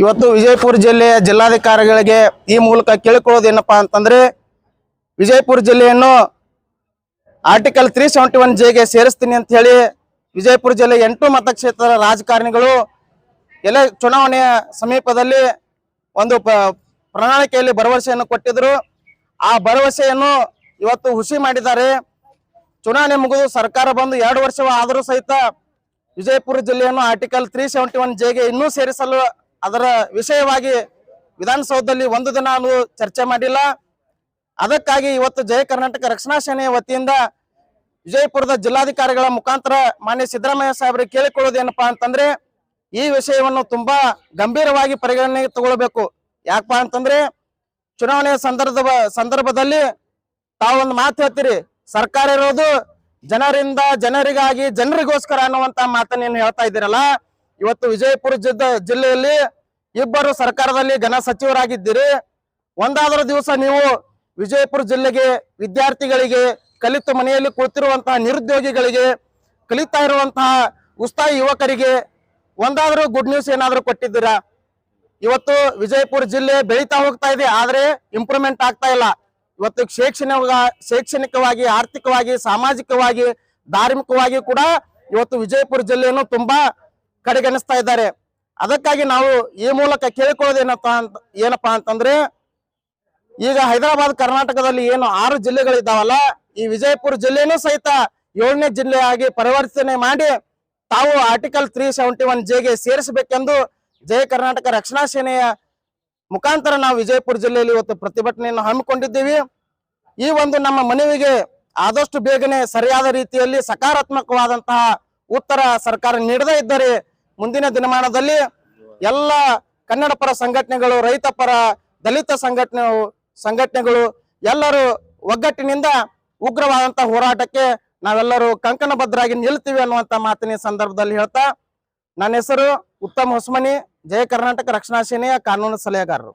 ಇವತ್ತು ವಿಜಯಪುರ ಜಿಲ್ಲೆಯ ಜಿಲ್ಲಾಧಿಕಾರಿಗಳಿಗೆ ಈ ಮೂಲಕ ಕೇಳಿಕೊಳ್ಳೋದೇನಪ್ಪ ಅಂತಂದ್ರೆ, ವಿಜಯಪುರ ಜಿಲ್ಲೆಯನ್ನು ಆರ್ಟಿಕಲ್ ತ್ರೀ ಸೆವೆಂಟಿ ಒನ್ ಜೆಗೆ ಸೇರಿಸ್ತೀನಿ ಅಂತ ಹೇಳಿ ವಿಜಯಪುರ ಜಿಲ್ಲೆ ಎಂಟು ಮತಕ್ಷೇತ್ರದ ರಾಜಕಾರಣಿಗಳು ಎಲ್ಲ ಚುನಾವಣೆಯ ಸಮೀಪದಲ್ಲಿ ಒಂದು ಪ್ರಣಾಳಿಕೆಯಲ್ಲಿ ಭರವಸೆಯನ್ನು ಕೊಟ್ಟಿದ್ರು. ಆ ಭರವಸೆಯನ್ನು ಇವತ್ತು ಹುಸಿ ಮಾಡಿದ್ದಾರೆ. ಚುನಾವಣೆ ಮುಗಿದು ಸರ್ಕಾರ ಬಂದು ಎರಡು ವರ್ಷವಾದರೂ ಸಹಿತ ವಿಜಯಪುರ ಜಿಲ್ಲೆಯನ್ನು ಆರ್ಟಿಕಲ್ ತ್ರೀ ಸೆವೆಂಟಿ ಒನ್ ಜೆಗೆ ಇನ್ನೂ ಸೇರಿಸಲು ಅದರ ವಿಷಯವಾಗಿ ವಿಧಾನಸೌಧದಲ್ಲಿ ಒಂದು ದಿನ ನಾವು ಚರ್ಚೆ ಮಾಡಿಲ್ಲ. ಅದಕ್ಕಾಗಿ ಇವತ್ತು ಜಯ ಕರ್ನಾಟಕ ರಕ್ಷಣಾ ಸೇನೆಯ ವತಿಯಿಂದ ವಿಜಯಪುರದ ಜಿಲ್ಲಾಧಿಕಾರಿಗಳ ಮುಖಾಂತರ ಮಾನ್ಯ ಸಿದ್ದರಾಮಯ್ಯ ಸಾಹೇಬರಿಗೆ ಕೇಳಿಕೊಳ್ಳೋದೇನಪ್ಪಾ ಅಂತಂದ್ರೆ, ಈ ವಿಷಯವನ್ನು ತುಂಬಾ ಗಂಭೀರವಾಗಿ ಪರಿಗಣನೆಗೆ ತಗೊಳ್ಬೇಕು. ಯಾಕಪ್ಪ ಅಂತಂದ್ರೆ, ಚುನಾವಣೆಯ ಸಂದರ್ಭ ಸಂದರ್ಭದಲ್ಲಿ ತಾವೊಂದು ಮಾತು ಹೇಳ್ತೀರಿ, ಸರ್ಕಾರ ಇರೋದು ಜನರಿಂದ ಜನರಿಗಾಗಿ ಜನರಿಗೋಸ್ಕರ ಅನ್ನುವಂತ ಮಾತನ್ನ ಏನ್ ಹೇಳ್ತಾ ಇದ್ದೀರಲ್ಲ? ಇವತ್ತು ವಿಜಯಪುರ ಜಿಲ್ಲೆಯಲ್ಲಿ ಇಬ್ಬರು ಸರ್ಕಾರದಲ್ಲಿ ಘನ ಸಚಿವರಾಗಿದ್ದೀರಿ. ಒಂದಾದರೂ ದಿವಸ ನೀವು ವಿಜಯಪುರ ಜಿಲ್ಲೆಗೆ ವಿದ್ಯಾರ್ಥಿಗಳಿಗೆ, ಕಲಿತು ಮನೆಯಲ್ಲಿ ಕುಳಿತಿರುವಂತಹ ನಿರುದ್ಯೋಗಿಗಳಿಗೆ, ಕಲಿತಾ ಇರುವಂತಹ ಉತ್ಸಾಹಿ ಯುವಕರಿಗೆ ಒಂದಾದರೂ ಗುಡ್ ನ್ಯೂಸ್ ಏನಾದರೂ ಕೊಟ್ಟಿದ್ದೀರಾ? ಇವತ್ತು ವಿಜಯಪುರ ಜಿಲ್ಲೆ ಬೆಳೀತಾ ಹೋಗ್ತಾ ಇದೆ, ಆದರೆ ಇಂಪ್ರೂವ್ಮೆಂಟ್ ಆಗ್ತಾ ಇಲ್ಲ. ಇವತ್ತು ಶೈಕ್ಷಣಿಕ, ಶೈಕ್ಷಣಿಕವಾಗಿ, ಆರ್ಥಿಕವಾಗಿ, ಸಾಮಾಜಿಕವಾಗಿ, ಧಾರ್ಮಿಕವಾಗಿ ಕೂಡ ಇವತ್ತು ವಿಜಯಪುರ ಜಿಲ್ಲೆಯನ್ನು ತುಂಬಾ ಕಡೆಗಣಿಸ್ತಾ ಇದ್ದಾರೆ. ಅದಕ್ಕಾಗಿ ನಾವು ಈ ಮೂಲಕ ಕೇಳಿಕೊಳ್ಳೋದೇನಪ್ಪ ಅಂತ, ಏನಪ್ಪ ಅಂತಂದ್ರೆ, ಈಗ ಹೈದರಾಬಾದ್, ಕರ್ನಾಟಕದಲ್ಲಿ ಏನು ಆರು ಜಿಲ್ಲೆಗಳಿದ್ದಾವಲ್ಲ, ಈ ವಿಜಯಪುರ ಜಿಲ್ಲೆನೂ ಸಹಿತ ಏಳನೇ ಜಿಲ್ಲೆಯಾಗಿ ಪರಿವರ್ತನೆ ಮಾಡಿ ತಾವು ಆರ್ಟಿಕಲ್ ತ್ರೀ ಸೆವೆಂಟಿ ಒನ್ ಜೆಗೆ ಸೇರಿಸಬೇಕೆಂದು ಜಯ ಕರ್ನಾಟಕ ರಕ್ಷಣಾ ಸೇನೆಯ ಮುಖಾಂತರ ನಾವು ವಿಜಯಪುರ ಜಿಲ್ಲೆಯಲ್ಲಿ ಇವತ್ತು ಪ್ರತಿಭಟನೆಯನ್ನು ಹಮ್ಮಿಕೊಂಡಿದ್ದೀವಿ. ಈ ಒಂದು ನಮ್ಮ ಮನವಿಗೆ ಆದಷ್ಟು ಬೇಗನೆ ಸರಿಯಾದ ರೀತಿಯಲ್ಲಿ ಸಕಾರಾತ್ಮಕವಾದಂತಹ ಉತ್ತರ ಸರ್ಕಾರ ನೀಡದೇ ಇದ್ದರೆ ಮುಂದಿನ ದಿನಮಾನದಲ್ಲಿ ಎಲ್ಲ ಕನ್ನಡ ಪರ ಸಂಘಟನೆಗಳು, ರೈತ ಪರ, ದಲಿತ ಸಂಘಟನೆ, ಸಂಘಟನೆಗಳು ಎಲ್ಲರೂ ಒಗ್ಗಟ್ಟಿನಿಂದ ಉಗ್ರವಾದಂತಹ ಹೋರಾಟಕ್ಕೆ ನಾವೆಲ್ಲರೂ ಕಂಕಣಬದ್ಧರಾಗಿ ನಿಲ್ತೀವಿ ಅನ್ನುವಂತ ಮಾತಿನ ಸಂದರ್ಭದಲ್ಲಿ ಹೇಳ್ತಾ, ನನ್ನ ಹೆಸರು ಉತ್ತಮ್ ಹೊಸ್ಮನಿ. ಜಯ ಕರ್ನಾಟಕ ರಕ್ಷಣಾ ಸೇನೆಯ ಕಾನೂನು ಸಲಹೆಗಾರರು.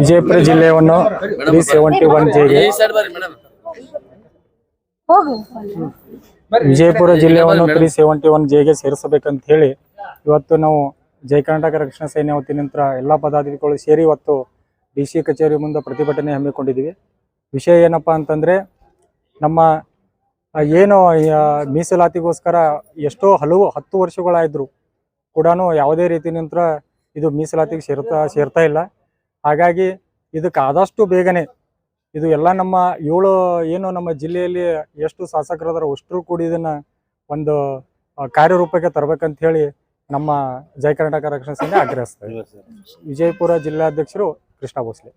ವಿಜಯಪುರ ಜಿಲ್ಲೆಯನ್ನು ತ್ರೀ ಸೆವೆಂಟಿ ಒನ್ ಜೆಗೆ ವಿಜಯಪುರ ಜಿಲ್ಲೆಯನ್ನು ತ್ರೀ ಸೆವೆಂಟಿ ಒನ್ ಜೆಗೆ ಸೇರಿಸಬೇಕಂತ ಹೇಳಿ ಇವತ್ತು ನಾವು ಜಯ ಕರ್ನಾಟಕ ರಕ್ಷಣಾ ಸೇನೆ ವತಿಯಿಂದ ಎಲ್ಲ ಪದಾಧಿಕಾರಿಗಳು ಸೇರಿ ಇವತ್ತು ಡಿ ಸಿ ಕಚೇರಿ ಮುಂದೆ ಪ್ರತಿಭಟನೆ ಹಮ್ಮಿಕೊಂಡಿದ್ದೀವಿ. ವಿಷಯ ಏನಪ್ಪಾ ಅಂತಂದ್ರೆ ನಮ್ಮ ಏನು ಮೀಸಲಾತಿಗೋಸ್ಕರ ಎಷ್ಟೋ ಹಲವು ಹತ್ತು ವರ್ಷಗಳಾಯಿದ್ರು ಕೂಡ ಯಾವುದೇ ರೀತಿ ನಂತರ ಇದು ಮೀಸಲಾತಿಗೆ ಸೇರ್ತಾ ಸೇರ್ತಾ ಇಲ್ಲ. ಹಾಗಾಗಿ ಇದಕ್ಕೆ ಆದಷ್ಟು ಬೇಗನೆ ಇದು ಎಲ್ಲ ನಮ್ಮ ಏಳು ಏನು ನಮ್ಮ ಜಿಲ್ಲೆಯಲ್ಲಿ ಎಷ್ಟು ಶಾಸಕರದಾರ ಅಷ್ಟರು ಕೂಡ ಇದನ್ನ ಒಂದು ಕಾರ್ಯರೂಪಕ್ಕೆ ತರಬೇಕಂತ ಹೇಳಿ ನಮ್ಮ ಜಯ ಕರ್ನಾಟಕ ರಕ್ಷಣಾ ಸೇನೆ ಆಗ್ರಹಿಸ್ತಾರೆ ವಿಜಯಪುರ ಜಿಲ್ಲಾಧ್ಯಕ್ಷರು ಕೃಷ್ಣ ಭೋಸ್ಲೆ.